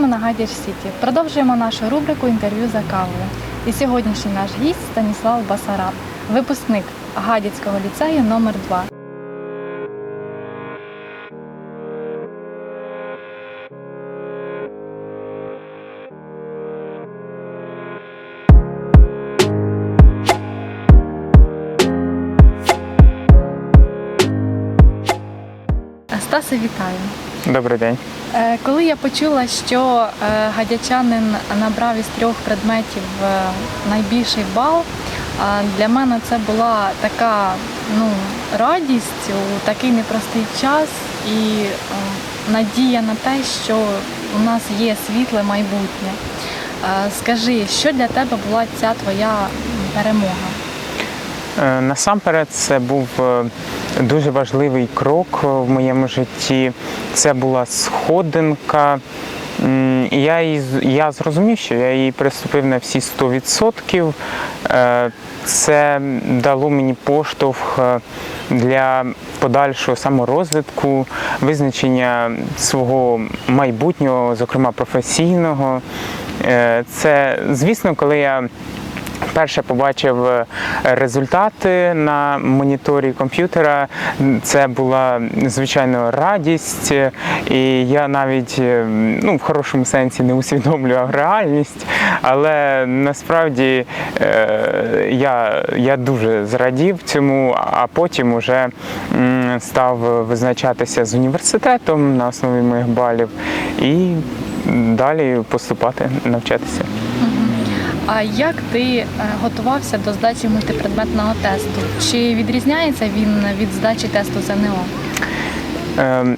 Вітаємо на Гадяч Сіті. Продовжуємо нашу рубрику інтерв'ю за кавою. І сьогоднішній наш гість Станіслав Басараб, випускник Гадяцького ліцею номер 2 Стасе, вітаю. Добрий день. Е, Коли я почула, що е, гадячанин набрав із трьох предметів е, найбільший бал, для мене це була така ну, радість у такий непростий час і надія на те, що у нас є світле майбутнє. Скажи, що для тебе була ця твоя перемога? Е, Насамперед, це був е, дуже важливий крок в моєму житті. Це була сходинка. Я, її я зрозумів, що я її приступив на всі 100%. Е, Це дало мені поштовх е, для подальшого саморозвитку, визначення свого майбутнього, зокрема професійного. Е, Це, звісно, коли я Перше побачив е, результати на моніторі комп'ютера. Це була звичайно радість, і я навіть е, ну, в хорошому сенсі не усвідомлював реальність, але насправді е, я, я дуже зрадів цьому, а потім уже став визначатися з університетом на основі моїх балів і далі поступати, навчатися. А як ти е, готувався до здачі мультипредметного тесту? Чи відрізняється він від здачі тесту ЗНО? Ем,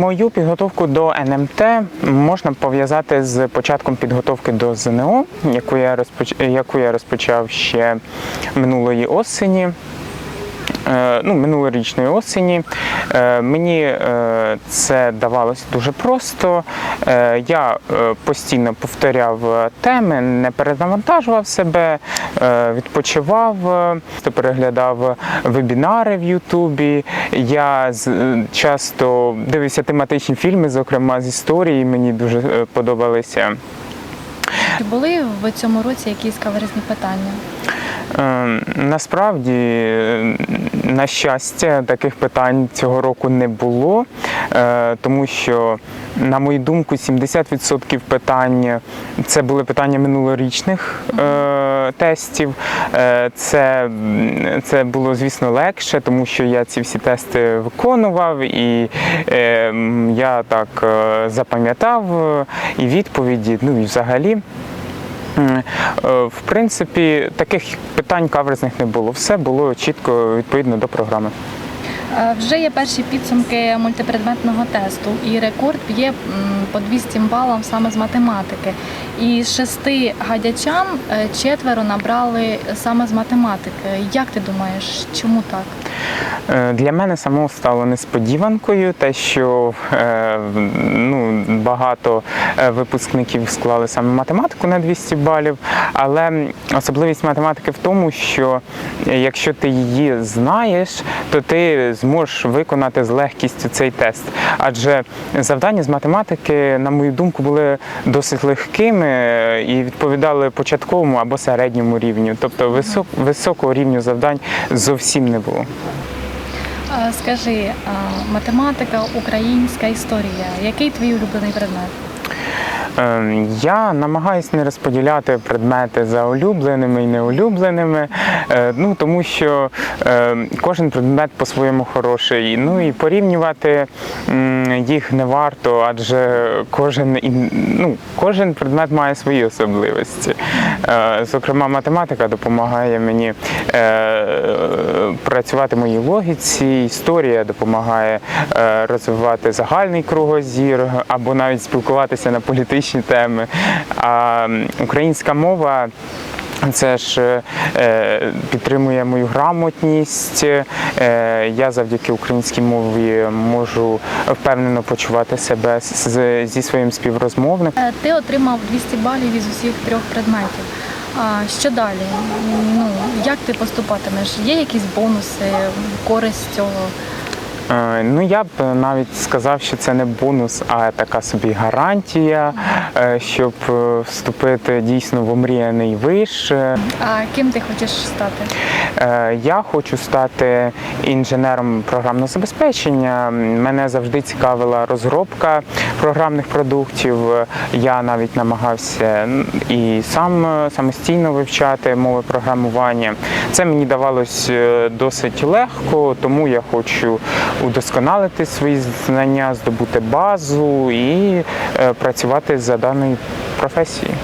Мою підготовку до НМТ можна пов'язати з початком підготовки до ЗНО, яку я розпоч... яку я розпочав ще минулої осені. Е, Ну, минулорічної осені. Е, Мені е, це давалося дуже просто. Я постійно повторяв теми, не перезавантажував себе, відпочивав, переглядав вебінари в Ютубі. Я часто дивився тематичні фільми, зокрема з історії, мені дуже подобалися. Чи були в цьому році якісь каверзні питання? Е, Насправді, на щастя, таких питань цього року не було, е, тому що, на мою думку, 70% питань це були питання минулорічних е, тестів. Е, Це, це було, звісно, легше, тому що я ці всі тести виконував, і я так запам'ятав і відповіді, ну і взагалі. Е, В принципі, таких питань каверзних не було. Все було чітко відповідно до програми. Вже є перші підсумки мультипредметного тесту, і рекорд б'є по 200 балам саме з математики. І з шести гадячан е, четверо набрали саме з математики. Як ти думаєш, чому так? Е, Для мене самого стало несподіванкою те, що е, ну, багато випускників склали саме математику на 200 балів. Але особливість математики в тому, що якщо ти її знаєш, то ти зможеш виконати з легкістю цей тест. Адже завдання з математики, на мою думку, були досить легкими і відповідали початковому або середньому рівню. Тобто висок, високого рівню завдань зовсім не було. Скажи, математика, українська історія. Який твій улюблений предмет? Ем, Я намагаюся не розподіляти предмети за улюбленими і неулюбленими, е, ну тому що е, кожен предмет по-своєму хороший. Ну і порівнювати їх не варто, адже кожен ну, кожен предмет має свої особливості. Е, Зокрема, математика допомагає мені працювати в моїй логіці, історія допомагає розвивати загальний кругозір або навіть спілкуватися на політичні теми. А українська мова. Це ж е, підтримує мою грамотність. Е, я завдяки українській мові можу впевнено почувати себе зі своїм співрозмовником. Е, Ти отримав 200 балів із усіх трьох предметів. Що далі? Ну як ти поступатимеш? Є якісь бонуси, користь цього? Е, Ну, я б навіть сказав, що це не бонус, а така собі гарантія, е, щоб е, вступити дійсно в омріяний виш. Е, А ким ти хочеш стати? Е, Я хочу стати інженером програмного забезпечення. Мене завжди цікавила розробка програмних продуктів. Я навіть намагався і сам е, самостійно вивчати мови програмування. Це мені давалось е, досить легко, тому я хочу удосконалити свої знання, здобути базу і е, працювати за даною професією.